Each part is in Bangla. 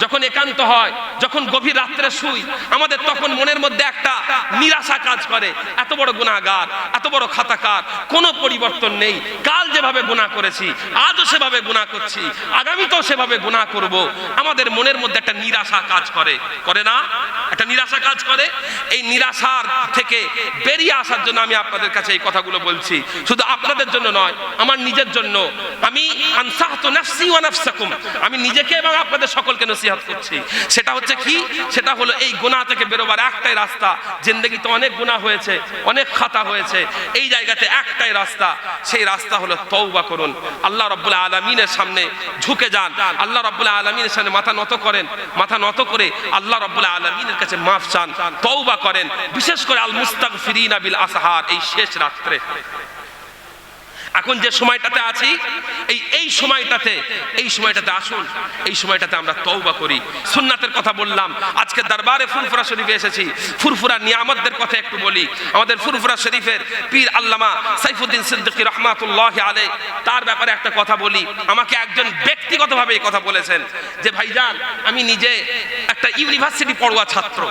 যখন একান্ত হয়, যখন গভীর রাত্রে শুই, আমাদের তখন মনের মধ্যে একটা নিরাশা কাজ করে। এত বড় গুণাগার এত বড় খাতাকার, কোনো পরিবর্তন নেই। কাল যেভাবে গুণা করেছি, আজও সেভাবে গুণা করছি, আগামীতেও সেভাবে গুণা করব। আমাদের মনের মধ্যে একটা নিরাশা কাজ করে। করে না? একটা নিরাশা কাজ করে। এই নিরাশার থেকে বেরিয়ে আসার জন্য আমি আপনাদের কাছে এই কথাগুলো বলছি। শুধু আপনাদের জন্য নয়, আমার নিজের জন্য। আমি আমি নিজেকে এবং আপনাদের সকলকে নসিহত করছি। সেটা হচ্ছে কি? সেটা হলো এই গুনাহ থেকে বেরোবার একটাই রাস্তা। জিন্দগিতে অনেক গুনাহ হয়েছে, অনেক খাতা হয়েছে। এই জায়গাতে একটাই রাস্তা। সেই রাস্তা হলো তওবা করুন। আল্লাহ রাব্বুল আলামিনের সামনে ঝুঁকে যান। আল্লাহ রাব্বুল আলামিনের সামনে মাথা নত করেন। মাথা নত করে আল্লাহ রাব্বুল আলামিনের কাছে মাফ চান, তওবা করেন। বিশেষ করে আল মুস্তাগফিরিনা বিল আসহার এই শেষ রাত্রে। এখন যে সময়টাতে আছি, এই এই সময়টাতে এই সময়টাতে আসুন, এই সময়টাতে আমরা তওবা করি। সুন্নাতের কথা বললাম, আজকে দরবারে ফুরফুরা শরীফে এসেছি। ফুরফুরা নিয়ামতদের কথা একটু বলি। আমাদের ফুরফুরা শরীফের পীর আল্লামা সাইফুদ্দিন সিদ্দিকী রহমাতুল্লাহ আলাই তার ব্যাপারে একটা কথা বলি। আমাকে একজন ব্যক্তিগতভাবে এই কথা বলেছেন যে, ভাইজান, আমি নিজে একটা ইউনিভার্সিটি পড়ুয়া ছাত্র।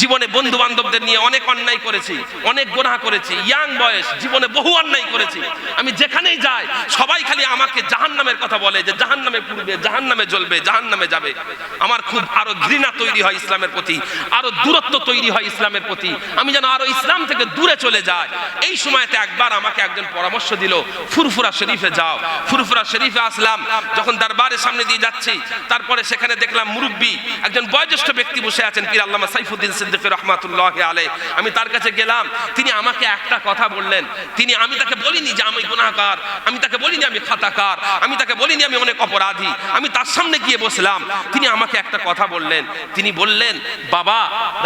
জীবনে বন্ধু বান্ধবদের নিয়ে অনেক অন্যায় করেছি, অনেক গোনা করেছি ইয়াং বয়স, জীবনে বহু অন্যায় করেছি। আমি যেখানেই যাই, সবাই খালি আমাকে জাহান নামের কথা বলে যে জাহান নামে পুড়বে জাহান নামে জ্বলবে জাহান নামে যাবে। আমার খুব আরও ঘৃণা তৈরি হয় ইসলামের প্রতি, আরও দূরত্ব তৈরি হয় ইসলামের প্রতি। আমি যেন আরও ইসলাম থেকে দূরে চলে যাই। এই সময়তে একবার আমাকে একজন পরামর্শ দিল, ফুরফুরা শরীফে যাও। ফুরফুরা শরীফে আসলাম, যখন দরবারের সামনে দিয়ে যাচ্ছি, তারপরে সেখানে দেখলাম মুরব্বী একজন বয়োজ্যেষ্ঠ ব্যক্তি বসে আছেন, পীর আল্লামা সাইফুদ্দিন সিদ্দিক রহমাতুল্লাহ আলাই আমি তার কাছে গেলাম, তিনি আমাকে একটা কথা বললেন। তিনি, আমি তাকে বলিনি যে আমি গুনাহগার, আমি তাকে বলিনি আমি খাতাকার, আমি তাকে বলিনি আমি অনেক অপরাধী। আমি তার সামনে গিয়ে বসলাম, তিনি আমাকে একটা কথা বললেন। তিনি বললেন, বাবা,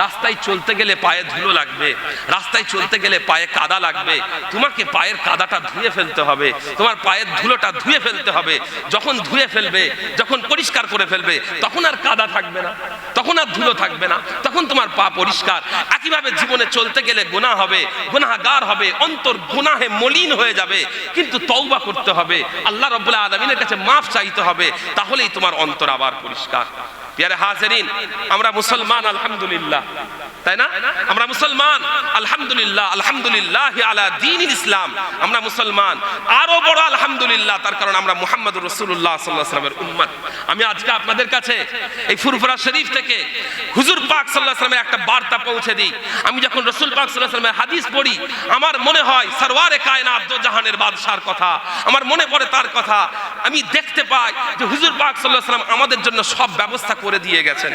রাস্তায় চলতে গেলে পায়ে ধুলো লাগবে, রাস্তায় চলতে গেলে পায়ে কাদা লাগবে। তোমাকে পায়ের কাদাটা ধুয়ে ফেলতে হবে, তোমার পায়ের ধুলোটা ধুয়ে ফেলতে হবে। যখন ধুয়ে ফেলবে, যখন পরিষ্কার করে ফেলবে, তখন আর কাদা থাকবে না, তখন আর ধুলো থাকবে না, তখন তোমার পা পরিষ্কার। একইভাবে জীবনে চলতে গেলে গুণা হবে, গুনাহগার হবে, অন্তর গুনাহে মলিন হয়ে যাবে, কিন্তু তৌবা করতে হবে। আল্লাহ রাব্বুল আলামিনের কাছে মাফ চাইতে হবে, তাহলেই তোমার অন্তর আবার পরিষ্কার। আমরা মুসলমান, আলহামদুলিল্লাহ। তাই না? আমরা মুসলমান, আলহামদুলিল্লাহ আলহামদুলিল্লাহ আলা দিন ইসলাম। আমরা মুসলমান, আরও বড় আলহামদুলিল্লাহ, তার কারণ আমরা আলাইহি ওয়াসাল্লামের উম্মত। আমি আজকে আপনাদের কাছে এই ফুরফুরা শরীফ থেকে হুজুর পাক আলাইহি একটা বার্তা পৌঁছে দিই। আমি যখন রাসূল পাক আলাইহি হাদিস পড়ি, আমার মনে হয় সরওয়ারে কায়নাত দো জাহানের বাদশার কথা, আমার মনে পড়ে তার কথা। আমি দেখতে পাই যে হুজুর পাক আলাইহি আমাদের জন্য সব ব্যবস্থা করে দিয়ে গেছেন।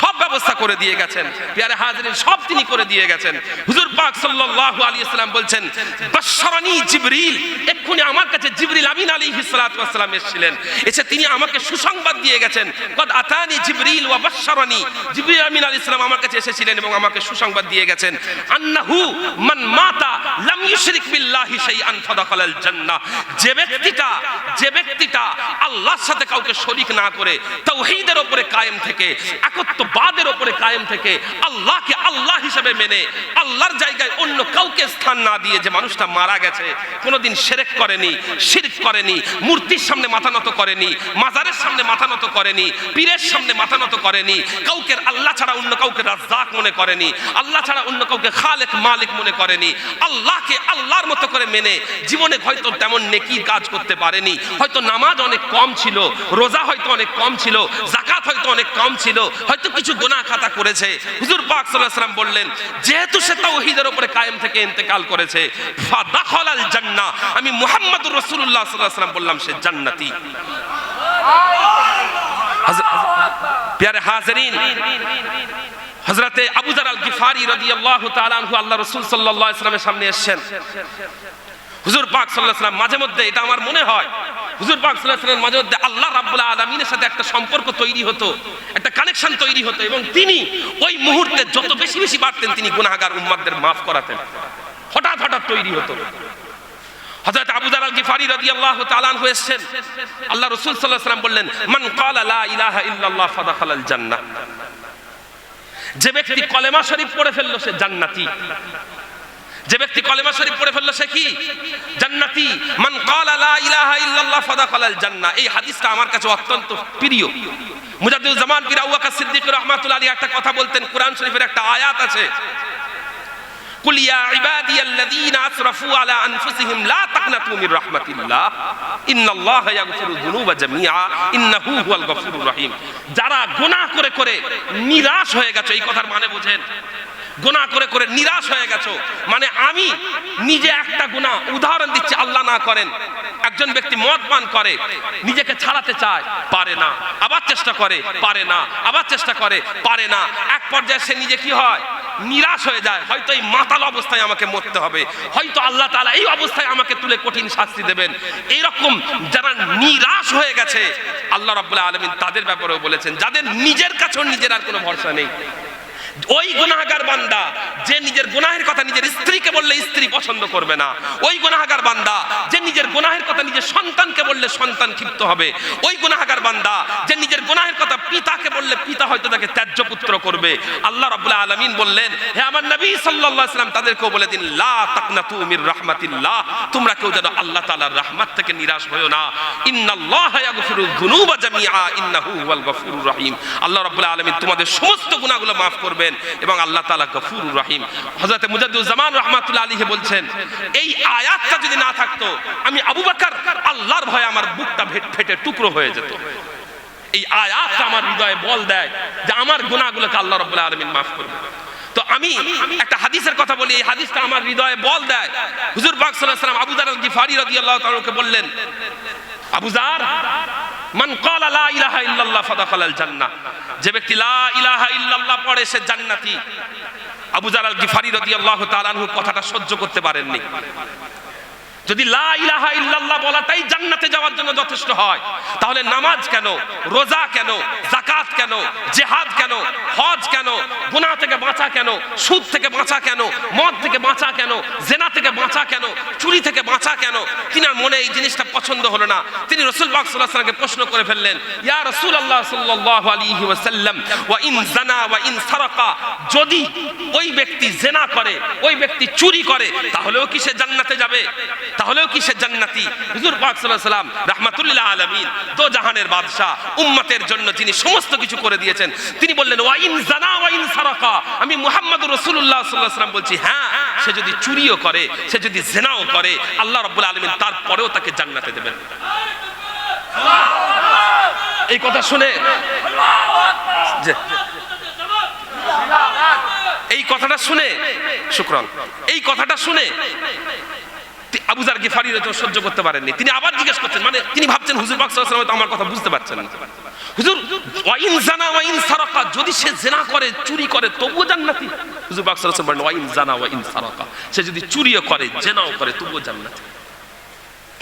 সব ব্যবস্থা করে দিয়ে গেছেন। পিয়ারে হাজিরিন সব তিনি করে দিয়ে গেছেন। হুজুর পাক সাল্লাল্লাহু আলাইহি সাল্লাম বলছেন, বাশশারানি জিবরিল। এক্ষুনি আমার কাছে জিবরিল আমিন আলাইহিস সালাতু ওয়াস সালাম এসেছিলেন। এসে তিনি আমাকে সুসংবাদ দিয়ে গেছেন, কদ আতানি জিবরিল ওয়া বাশশারানি। জিবরিল আমিন আলাইহিস সালাম আমার কাছে এসেছিলেন এবং আমাকে সুসংবাদ দিয়ে গেছেন, আন্নাহু মান মাতা লাম ইউশরিক বিল্লাহি শাইআন ফাদাখালাল জান্নাহ। যে ব্যক্তিটা যে ব্যক্তিটা আল্লাহর সাথে কাউকে শরীক না করে তাওহীদের উপরে কায়েম থেকে, একত্ববাদের উপরে কায়েম থেকে আল্লাহকে আল্লাহ হিসেবে মেনে, আল্লাহর জায়গায় অন্য কাউকে স্থান না দিয়ে যে মানুষটা মারা গেছে, কোনোদিন সেরেক করেনি, শিরক করেনি, মূর্তির সামনে মাথা নত করেনি, মাজারের সামনে মাথা নত করেনি, পীরের সামনে মাথা নত করেনি, কাউকে আল্লাহ ছাড়া অন্য কাউকে রাজ্জাক মনে করেনি, আল্লাহ ছাড়া অন্য কাউকে খালেক মালিক মনে করেনি, আল্লাহকে আল্লাহর মতো করে মেনে, জীবনে হয়তো তেমন নেকির কাজ করতে পারেনি, হয়তো নামাজ অনেক কম ছিল, রোজা হয়তো অনেক কম ছিল জাকাত হয়তো অনেক কম ছিল, হয়তো কিছু গোনা খাতা করেছে। হুজুর পাক আলাইহি সাল্লাম বললেন, যেহেতু সে তাওহীদের উপরে কায়েম থেকে ইন্তেকাল করেছে জান্নাহ। আমি মুহাম্মদুর রাসূলুল্লাহ সাল্লাল্লাহু আলাইহি বললাম, সে জান্নাতি। প্যারে গিফারি আল্লাহ সামনে এসেছেন। হুজুর পাক আলাইহি সাল্লাম মাঝে মধ্যে, এটা আমার মনে হয় হুজুর পাক আলাইহি মাঝে মধ্যে আল্লাহ রাব্বুল আলামিনের সাথে একটা সম্পর্ক তৈরি হতো, একটা কানেকশন তৈরি হতো এবং তিনি ওই মুহূর্তে যত বেশি বেশি বাড়তেন, তিনি গুনাহগার উম্মাদদের মাফ করাতেন। হঠাৎ হঠাৎ তৈরি হতো। হযরত আবু আল গিফারি রাদিয়াল্লাহু তাআলা আনহু এসেছেন। আল্লাহ রাসূল সাল্লাল্লাহু আলাইহি বললেন, মান ক্বালা লা ইলাহা ইল্লাল্লাহ ফাদাখালাল জান্নাহ। যে ব্যক্তি কলেমা শরীফ পড়ে ফেলল, সে জান্নাতি। যে ব্যক্তি কলেমা শরীফ পড়ে ফেলল, সে কি? জান্নাতি। মান ক্বালা লা ইলাহা ইল্লাল্লাহ ফাদাখালাল জান্নাহ। এই হাদিসটা আমার কাছে অত্যন্ত প্রিয়। মুজাদ্দিদ জামান পীর বকর সিদ্দিক রাহমাতুল্লাহ আলাইহি একটা কথা বলতেন, কোরআন শরীফের একটা আয়াত আছে। কুল ইয়া ইবাদিয়াল্লাযীনা আসরাফু আলা আনফুসিহিম লা তাকনাতু মির রাহমাতিল্লাহ। ইন্নাল্লাহা ইয়াগফিরু যুনুবা জামিআ। ইন্নাহু হুয়াল গফুরুর রহিম। যারা গুনাহ করে করে নিরাশ হয়ে গেছে, এই কথার মানে বুঝেন গুনাহ করে করে নিরাশ হয়ে গেছো। মানে আমি নিজে একটা গুণা উদাহরণ দিচ্ছি, আল্লাহ না করেন। একজন ব্যক্তি মদ পান করে, নিজেকে ছাড়াতে চায়, পারে না। আবার চেষ্টা করে, পারে না। আবার চেষ্টা করে, পারে না। এক পর্যায়ে সে নিজে কি হয়? নিরাশ হয়ে যায়। হয়তো এই মাতাল অবস্থায় আমাকে মরতে হবে। হয়তো আল্লাহ তাআলা এই অবস্থায় আমাকে তুলে কঠিন শাস্তি দেবেন। এইরকম যারা নিরাশ হয়ে গেছে, আল্লাহ রাব্বুল আলামিন তাদের ব্যাপারেও বলেছেন, যাদের নিজের কাছেও নিজের আর কোনো ভরসা নেই। ওই গুনাহগার বান্দা যে নিজের গুনাহের কথা নিজের স্ত্রীকে বললে স্ত্রী পছন্দ করবে না। ওই গুনাহগার বান্দা যে নিজের গুনাহের কথা নিজের সন্তানকে বললে সন্তান ক্ষিপ্ত হবে। ওই গুনাহগার বান্দা যে নিজের গুনাহের কথা পিতাকে বললে পিতা হয়তো তাকে ত্যায্য পুত্র করবে। আল্লাহ রাব্বুল আলামিন বললেন, হে আমার নবী সাল্লাল্লাহু আলাইহি সাল্লাম তাদেরকেও বলে দিন, লা তাকনাতু মির রাহমাতিল্লাহ, তোমরা কেউ যেন আল্লাহ তাআলার রহমত থেকে নিরাশ হয়ো না। ইন্নাল্লাহা ইয়াগফিরু যুনুবা জামিআ, ইন্নাহু হুয়াল গফুরুর রহিম। আল্লাহ রাব্বুল আলামিন তোমাদের সমস্ত গুনাহগুলো মাফ করবেন এবং আল্লাহ তাআলা গফুরুর রহিম। হযরত মুজাদ্দিদুজ্জামান রাহমাতুল্লাহ আলাইহি বলছেন, এই আয়াতটা যদি না থাকতো, আমি আবু বকর আল্লাহর ভয়ে আমার বুকটা ফেটে টুকরো হয়ে যেত। এই আয়াতটা আমার হৃদয়ে বল দেয় যে আমার গুনাহগুলোকে আল্লাহ রাব্বুল আলামিন মাফ করবে। তো আমি একটা হাদিসের কথা বলি, এই হাদিসটা আমার হৃদয়ে বল দেয়। হুজুর সাল্লাল্লাহু আলাইহি সাল্লাম আবু দার আল গিফারি রাদিয়াল্লাহু তাআলাকে বললেন, আবু জার মান ক্বালা লা ইলাহা ইল্লাল্লাহ ফাদাখালাল জান্নাহ। যে ব্যক্তি লা ইলাহা ইল্লাল্লাহ পড়ে, সে জান্নাতি। আবু জালাল গিফারি রাদিয়াল্লাহু তাআলা আনহু কথাটা সহ্য করতে পারেননি। যদি লা ইলাহা ইল্লাল্লাহ বলাটাই জান্নাতে যাওয়ার জন্য যথেষ্ট হয়, তাহলে নামাজ কেন, রোজা কেন জাকাত কেন? জেহাদ কেন? হজ কেন? থেকে বাঁচা কেন? সুদ থেকে বাঁচা কেন? মদ থেকে বাঁচা কেন? জেনা থেকে বাঁচা কেন? চুরি থেকে বাঁচা কেন? তিনার মনে এই জিনিসটা পছন্দ হলো না। তিনি রসুল প্রশ্ন করে ফেললেন, ইয়া রাসূলুল্লাহ সাল্লাল্লাহু আলাইহি ওয়াসাল্লাম, ওয়া ইন জানা ওয়া ইন সারাকা, যদি ওই ব্যক্তি জেনা করে, ওই ব্যক্তি চুরি করে, তাহলেও কি সে জান্নাতে যাবে? তাহলেও কি সে জান্নাতি? হুজুর পাক আলাইহি সাল্লাম রাহমাতুল্লিল আলামিন দো জাহানের বাদশা উম্মতের জন্য তিনি সমস্ত কিছু করে দিয়েছেন। তিনি বললেন, ওয়াইন জানা ওয়া ইন সারাকা। আমি মুহাম্মদুর রাসূলুল্লাহ সাল্লাল্লাহু আলাইহি বলছি হ্যাঁ সে যদি চুরিও করে, সে যদি জেনাও করে, আল্লাহ রাব্বুল আলামিন তারপরেও তাকে জান্নাতে দেবেন। এই কথা শুনে এই কথাটা শুনে, শুক্রান, এই কথাটা শুনে তি- আবু জার গিফারি সহ্য করতে পারেননি। তিনি আবার জিজ্ঞেস করছেন মানে তিনি ভাবছেন, হুজুর পাক তো আমার কথা বুঝতে পারছেন হুজুর, ওয়াইন জানা, ওয়াইন সারকা, যদি সে জেনা করে, চুরি করে, তবুও জান্নাতি। হুজুর সাল্লাল্লাহু বলেন ওয়াইন জানা, ওয়াইন সারাকা। সে যদি চুরিও করে, জেনাও করে, তবুও জান্নাতি।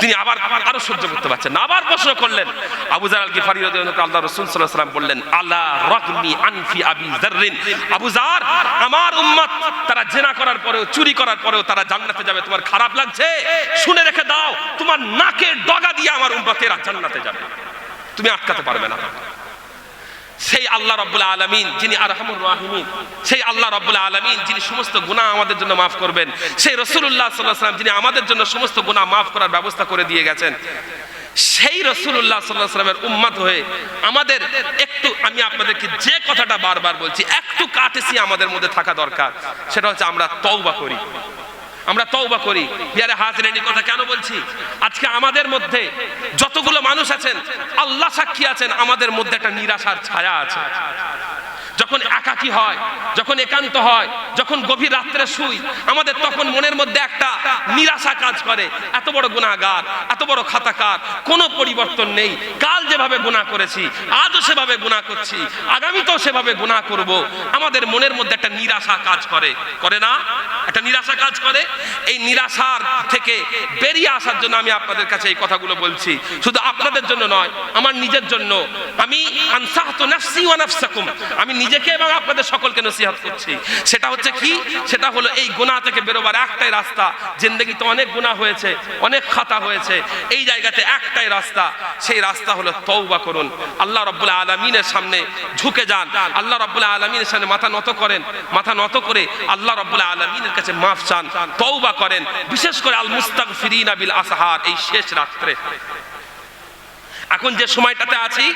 তিনি আবার আরও সহ্য করতে পারছেন আবার প্রশ্ন করলেন, আবু আল গিফারি আল্লাহ রসুল সাল্লাহ বললেন আল্লাহ রকমি আনফি আবি জাররিন আবু জার, আমার উম্মত, তারা জেনা করার পরেও, চুরি করার পরেও তারা জান্নাতে যাবে। তোমার খারাপ লাগছে? শুনে রেখে দাও, তোমার নাকের ডগা দিয়ে আমার উম্মতেরা জান্নাতে যাবে। তুমি আটকাতে পারবে না। সেই আল্লাহ রাব্বুল আলামিন যিনি আরহামুর রাহিমিন, সেই আল্লাহ রাব্বুল আলামিন যিনি সমস্ত গুনাহ আমাদের জন্য মাফ করবেন, সেই আলাইহি ওয়াসাল্লাম যিনি আমাদের জন্য সমস্ত গুনাহ মাফ করার ব্যবস্থা করে দিয়ে গেছেন। সেই রসুল্লাহ সাল্লাহ সাল্লামের উম্মাত হয়ে আমাদের একটু, আমি আপনাদেরকে যে কথাটা বারবার বলছি, একটু কাটেছি আমাদের মধ্যে থাকা দরকার, সেটা হচ্ছে আমরা তওবা করি। আমরা তওবা করি। বিয়ারে হাজরেনি কথা কেন বলছি? আজকে আমাদের মধ্যে যতগুলো মানুষ আছেন, আল্লাহ সাক্ষী আছেন, আমাদের মধ্যে একটা নিরাশার ছায়া আছে। যখন একাকী হয়, যখন একান্ত হয়, যখন গভীর রাত্রে শুই, আমাদের তখন মনের মধ্যে একটা নিরাশা কাজ করে। এত বড় গুণাগার এত বড় খাতাকার, কোনো পরিবর্তন নেই। কাল যেভাবে গুণা করেছি, আজও সেভাবে গুণা করছি, আগামীতেও সেভাবে গুণা করব। আমাদের মনের মধ্যে একটা নিরাশা কাজ করে করে না? একটা নিরাশা কাজ করে? এই নিরাশার থেকে বেরিয়ে আসার জন্য আমি আপনাদের কাছে এই কথাগুলো বলছি। শুধু আপনাদের জন্য নয়, আমার নিজের জন্য। আমি আনসাহতু নাফসি ওয়া নাফসাকুম। আমি নিজেকে এবং আপনাদের সকলকে নসিহত করছি। সেটা হচ্ছে কি? সেটা হলো এই গুনাহ থেকে বেরোবার একটাই রাস্তা। জিন্দগিতে অনেক গুনাহ হয়েছে, অনেক খাতা হয়েছে। এই জায়গাতে একটাই রাস্তা। সেই রাস্তা হলো তওবা করুন। আল্লাহ রব্বুল আলমিনের সামনে ঝুঁকে যান। আল্লাহ রব্বুল আলমিনের সামনে মাথা নত করেন। মাথা নত করে আল্লাহ রব্বুল আলমিনের কাছে মাফ চান তৌবা করেন। বিশেষ করে আল মুস্তাগফিরিনা আবিল আসহার এই শেষ রাত্রে। এখন যে সময়টাতে আছি,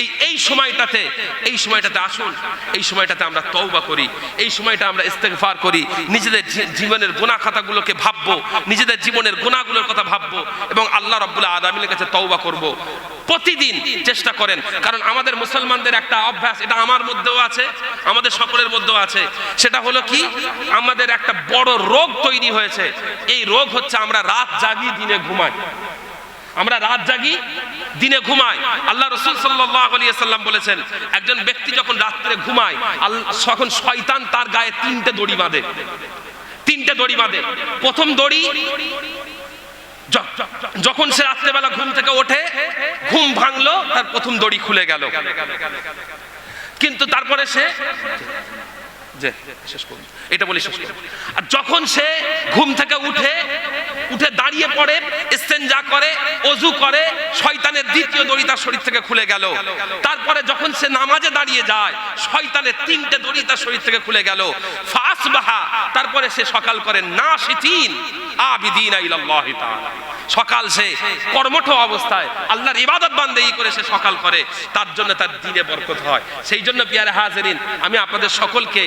এই এই সময়টাতে এই সময়টাতে আসুন, এই সময়টাতে আমরা তওবা করি, এই সময়টা আমরা ইস্তেগফার করি, নিজেদের জীবনের গুনাহ খাতাগুলোকে ভাববো, নিজেদের জীবনের গুনাহগুলোর কথা ভাববো এবং আল্লাহ রাব্বুল আলামিনের কাছে তওবা করব। প্রতিদিন চেষ্টা করেন, কারণ আমাদের মুসলমানদের একটা অভ্যাস, এটা আমার মধ্যেও আছে, আমাদের সকলের মধ্যেও আছে। সেটা হলো কি? আমাদের একটা বড় রোগ তৈরি হয়েছে, এই রোগ হচ্ছে আমরা রাত জাগি দিনে ঘুমাই। আমরা রাত জাগি, দিনে ঘুমাই। আল্লাহ রসুল সাল্লাম বলেছেন, একজন ব্যক্তি যখন রাত্রে ঘুমায় তখন শয়তান তার গায়ে তিনটে দড়ি বাঁধে। তিনটে দড়ি বাঁধে। প্রথম দড়ি যখন সে রাত্রেবেলা ঘুম থেকে ওঠে, ঘুম ভাঙলো, তার প্রথম দড়ি খুলে গেল। কিন্তু তারপরে সে এটা বলি, শেষ করুন। আর যখন সে ঘুম থেকে উঠে উঠে দাঁড়িয়ে পড়ে ইস্তেঞ্জা করে, অজু করে, শয়তানের দ্বিতীয় দড়ি তার শরীর থেকে খুলে গেল। তারপরে যখন সে নামাজে দাঁড়িয়ে যায়, শয়তানের তিনটে দড়ি তার শরীর থেকে খুলে গেল। ফাসবাহা, তারপরে সে সকাল করে না শিথিন আবিদিন ইলাল্লাহি তাআলা। সকাল সে কর্মঠ অবস্থায় আল্লাহর ইবাদত বান্দেই করে সে সকাল করে, তার জন্য তার দিনে বরকত হয়। সেই জন্য পিয়ারে হাজারিন, আমি আপনাদের সকলকে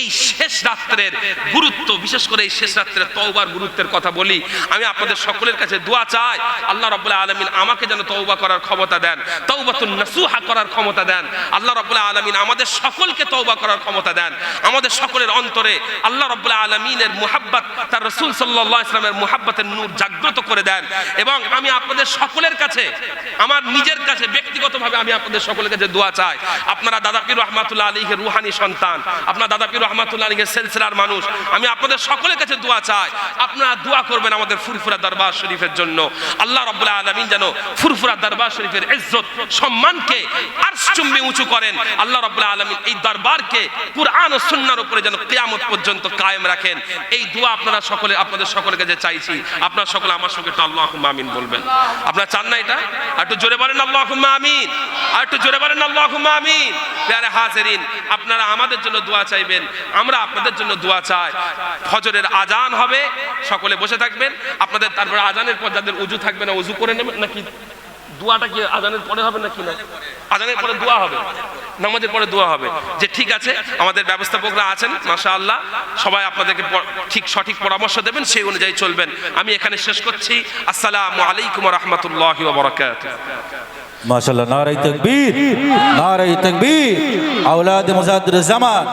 এই শেষ রাত্রের গুরুত্ব, বিশেষ করে এই শেষ রাত্রের তওবার গুরুত্বের কথা বলি। আমি আপনাদের সকলের কাছে দোয়া চাই, আল্লাহ রাব্বুল আলামিন আমাকে যেন তওবা করার ক্ষমতা দেন, তওবাতুন নাসুহা করার ক্ষমতা দেন। আল্লাহ রাব্বুল আলামিন আমাদের সকলকে তওবা করার ক্ষমতা দেন। আমাদের সকলের অন্তরে আল্লাহ রাব্বুল আলামিনের মুহাব্বত, তার রসুল সাল্লাল্লাহু ইসলামের মুহাব্বতের নূর জাগ্রত করে দেন। এবং আমি আপনাদের সকলের কাছে, আমার নিজের কাছে, ব্যক্তিগতভাবে আমি আপনাদের সকলের কাছে দোয়া চাই। আপনারা দাদা পীর রহমাতুল্লাহ আলীকে রুহানি সন্তান, আপনার দাদা পীর রহমাতুল্লাহ আলীকে সেলসিলার মানুষ, আমি আপনাদের সকলের কাছে দোয়া চাই। আপনারা দোয়া করবেন আমাদের ফুরফুরা দরবার শরীফের জন্য। আল্লাহ রাব্বুল আলমিন যেন ফুরফুরা দরবার শরীফের ইজ্জত, সম্মানকে আরশচুম্বী উঁচু করেন। আল্লাহ রাব্বুল আলামিন এই দরবারকে কুরআন ও সুন্নাহর উপরে যেন কিয়ামত পর্যন্ত কায়েম রাখেন। এই দোয়া আপনারা সকলে, আপনাদের সকলের কাছে চাইছি। আপনারা সকলে আমার সঙ্গে একটু আল্লাহুম্মা আমিন বলবেন। আপনারা চান না এটা? আর একটু জোরে বলেন আল্লাহুম্মা আমিন। আর একটু জোরে বলেন আল্লাহুম্মা আমিন। প্যারে হাজেরিন, আপনারা আমাদের জন্য দোয়া চাইবেন। আমরা আপনাদের জন্য দোয়া চাই। ফজরের আজান হবে, সকলে বসে থাকবেন। আপনাদের তারপরে আজানের পর যাদের উজু থাকবে না, উজু করে নেবেন নাকি দোয়াটা কি আজানের পরে হবে না কি না? আজানের পরে দোয়া হবে। নামাজের পরে দোয়া হবে। যে ঠিক আছে, আমাদের ব্যবস্থাপকরা আছেন মাসা আল্লাহ সবাই আপনাদেরকে ঠিক সঠিক পরামর্শ দেবেন, সেই অনুযায়ী চলবেন। আমি এখানে শেষ করছি। আসসালামু আলাইকুম রহমতুল্লাহ বরকাত মাশাআল্লাহ নারাই তাকবীর নারাই তাকবীর। আওলাদ মুজাদ্দুর জামান।